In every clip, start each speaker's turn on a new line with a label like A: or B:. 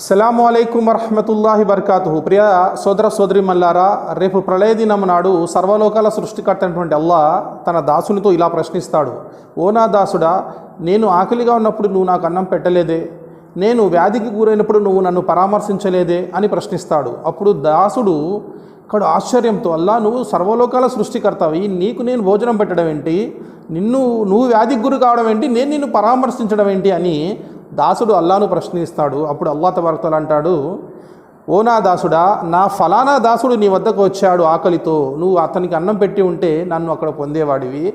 A: అస్సలాము అలైకుం వరహమతుల్లాహి బర్కాతు ప్రియ సోదర సోదరి మల్లారా రేపు ప్రళయ దినం నాడు సర్వలోకాల సృష్టికర్త అయినటువంటి అల్లా తన దాసునితో ఇలా ప్రశ్నిస్తాడు. ఓ నా దాసుడా నేను ఆకలిగా ఉన్నప్పుడు నువ్వు నాకు అన్నం పెట్టలేదే. నేను వ్యాధికి గురైనప్పుడు నువ్వు నన్ను పరామర్శించలేదే అని ప్రశ్నిస్తాడు. అప్పుడు దాసుడు ఇక్కడ ఆశ్చర్యంతో అల్లా నువ్వు సర్వలోకాల సృష్టికర్తవి. నీకు నేను భోజనం పెట్టడం ఏంటి? నిన్ను నువ్వు వ్యాధికి గురి కావడం ఏంటి? నేను నిన్ను పరామర్శించడం ఏంటి? అని దాసుడు అల్లాను ప్రశ్నిస్తాడు. అప్పుడు అల్లా తబర్తలు అంటాడు ఓ నా దాసుడా నా ఫలానా దాసుడు నీ వద్దకు వచ్చాడు ఆకలితో. నువ్వు అతనికి అన్నం పెట్టి ఉంటే నన్ను అక్కడ పొందేవాడివి.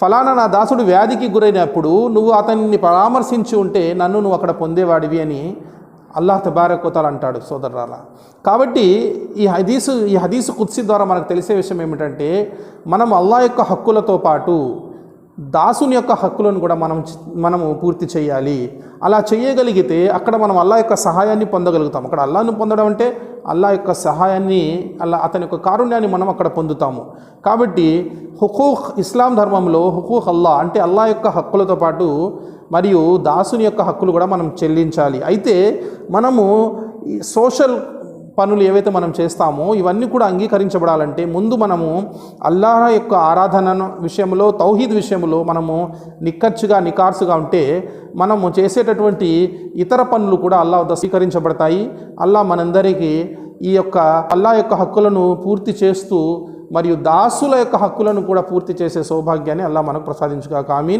A: ఫలానా నా దాసుడు వ్యాధికి గురైనప్పుడు నువ్వు అతన్ని పరామర్శించి ఉంటే నన్ను నువ్వు అక్కడ పొందేవాడివి అని అల్లాహ్ తబారకోతాలు అంటాడు సోదరులారా. కాబట్టి ఈ హదీసు ఈ హదీసు కుత్సి ద్వారా మనకు తెలిసే విషయం ఏమిటంటే మనం అల్లాహ్ యొక్క హక్కులతో పాటు దాసుని యొక్క హక్కులను కూడా మనం మనము పూర్తి చేయాలి. అలా చేయగలిగితే అక్కడ మనం అల్లా యొక్క సహాయాన్ని పొందగలుగుతాం. అక్కడ అల్లాను పొందడం అంటే అల్లా యొక్క సహాయాన్ని అలా అతని యొక్క కారుణ్యాన్ని మనం అక్కడ పొందుతాము. కాబట్టి హుకూహ్ ఇస్లాం ధర్మంలో హుకూహ్ అల్లా అంటే అల్లా యొక్క హక్కులతో పాటు మరియు దాసుని యొక్క హక్కులు కూడా మనం చెల్లించాలి. అయితే మనము ఈ సోషల్ పనులు ఏవైతే మనం చేస్తామో ఇవన్నీ కూడా అంగీకరించబడాలంటే ముందు మనము అల్లాహ్ యొక్క ఆరాధన విషయంలో తౌహీద్ విషయంలో మనము నిక్కచ్చుగా నికార్సుగా ఉంటే మనము చేసేటటువంటి ఇతర పనులు కూడా అల్లా వద్ద స్వీకరించబడతాయి. అల్లా మనందరికీ ఈ యొక్క అల్లా యొక్క హక్కులను పూర్తి చేస్తూ మరియు దాసుల యొక్క హక్కులను కూడా పూర్తి చేసే సౌభాగ్యాన్ని అల్లా మనకు ప్రసాదించుగా కామీన్